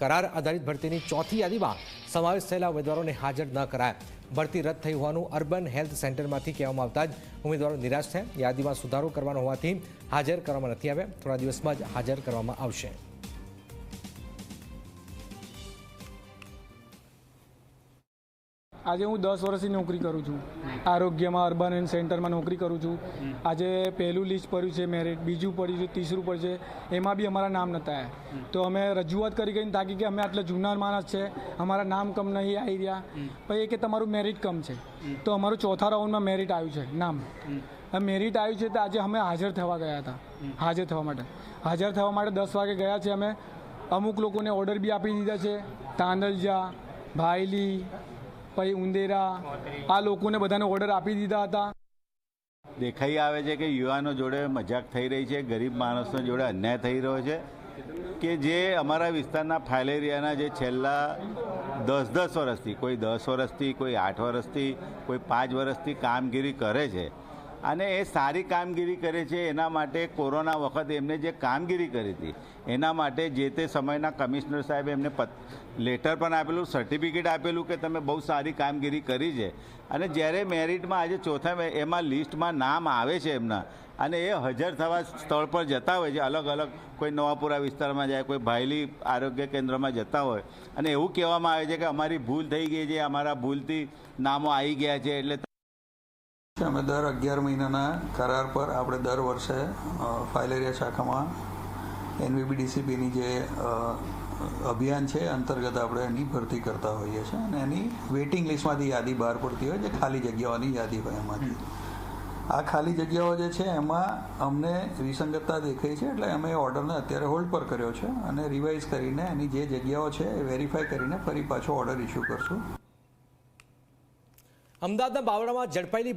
કરાર આધારિત ભરતીની ચોથી યાદીમાં સમાવેશ થયેલા ઉમેદવારોને હાજર ન કરાયા. ભરતી રદ થઈ હોવાનું અર્બન હેલ્થ સેન્ટરમાંથી કહેવામાં આવતા જ ઉમેદવારો નિરાશ થયા. યાદીમાં સુધારો કરવાનો હોવાથી હાજર કરવામાં નથી આવ્યા. થોડા દિવસમાં જ હાજર કરવામાં આવશે. આજે હું દસ વર્ષથી નોકરી કરું છું. આરોગ્યમાં અર્બન એન્ડ સેન્ટરમાં નોકરી કરું છું. આજે પહેલું લિસ્ટ પડ્યું છે મેરિટ બીજું પડ્યું છે ત્રીસરું પડ્યું છે એમાં બી અમારા નામ નહોતા આવ્યા તો અમે રજૂઆત કરી કરીને તાકી કે અમે આટલા જૂના માણસ છે અમારા નામ કમ નહીં આવી રહ્યા. પછી એ કે તમારું મેરિટ કમ છે. તો અમારું ચોથા રાઉન્ડમાં મેરિટ આવ્યું છે નામ. મેરિટ આવ્યું છે તો આજે અમે હાજર થવા ગયા હતા. હાજર થવા માટે. હાજર થવા માટે દસ વાગે ગયા છે અમે. અમુક લોકોને ઓર્ડર બી આપી દીધા છે. તાંદલજા ભાયલી પછી ઉંદેરા, આ લોકોને બધાને ઓર્ડર આપી દીધા હતા. દેખાઈ આવે છે કે યુવાનો જોડે મજાક થઈ રહી છે, ગરીબ માણસનો જોડે અન્યાય થઈ રહ્યો છે કે જે અમારા વિસ્તારના ફાઇલેરિયાના જે છેલ્લા દસ દસ વર્ષથી, કોઈ દસ વર્ષથી, કોઈ આઠ વર્ષથી, કોઈ પાંચ વર્ષથી કામગીરી કરે છે અને એ સારી કામગીરી કરે છે એના માટે કોરોના વખત એમને જે કામગીરી કરી હતી, એના માટે જે તે સમયના કમિશનર સાહેબ એમને લેટર પણ આપેલું, સર્ટિફિકેટ આપેલું કે તમે બહુ સારી કામગીરી કરી છે અને જ્યારે મેરિટમાં આજે ચોથા એમાં લિસ્ટમાં નામ આવે છે એમના, અને એ હાજર થવા સ્થળ પર જતા હોય છે, અલગ અલગ કોઈ નવાપુરા વિસ્તારમાં જાય, કોઈ ભાયલી આરોગ્ય કેન્દ્રમાં જતા હોય, અને એવું કહેવામાં આવે છે કે અમારી ભૂલ થઈ ગઈ છે, અમારા ભૂલથી નામો આવી ગયા છે, એટલે. અમે દર અગિયાર મહિનાના કરાર પર આપણે દર વર્ષે ફાઇલેરિયા શાખામાં એનવીબીડીસીપીની જે અભિયાન છે અંતર્ગત આપણે એની ભરતી કરતા હોઈએ છીએ અને એની વેઇટિંગ લિસ્ટમાંથી યાદી બહાર પડતી હોય જે ખાલી જગ્યાઓની યાદી હોય એમાંથી. આ ખાલી જગ્યાઓ જે છે એમાં અમને વિસંગતતા દેખાઈ છે એટલે અમે ઓર્ડરને અત્યારે હોલ્ડ પર કર્યો છે અને રિવાઇઝ કરીને એની જે જગ્યાઓ છે એ વેરીફાઈ કરીને ફરી પાછો ઓર્ડર ઇસ્યુ કરશું. અમદાવાદના બાવળામાં ઝડપાયેલી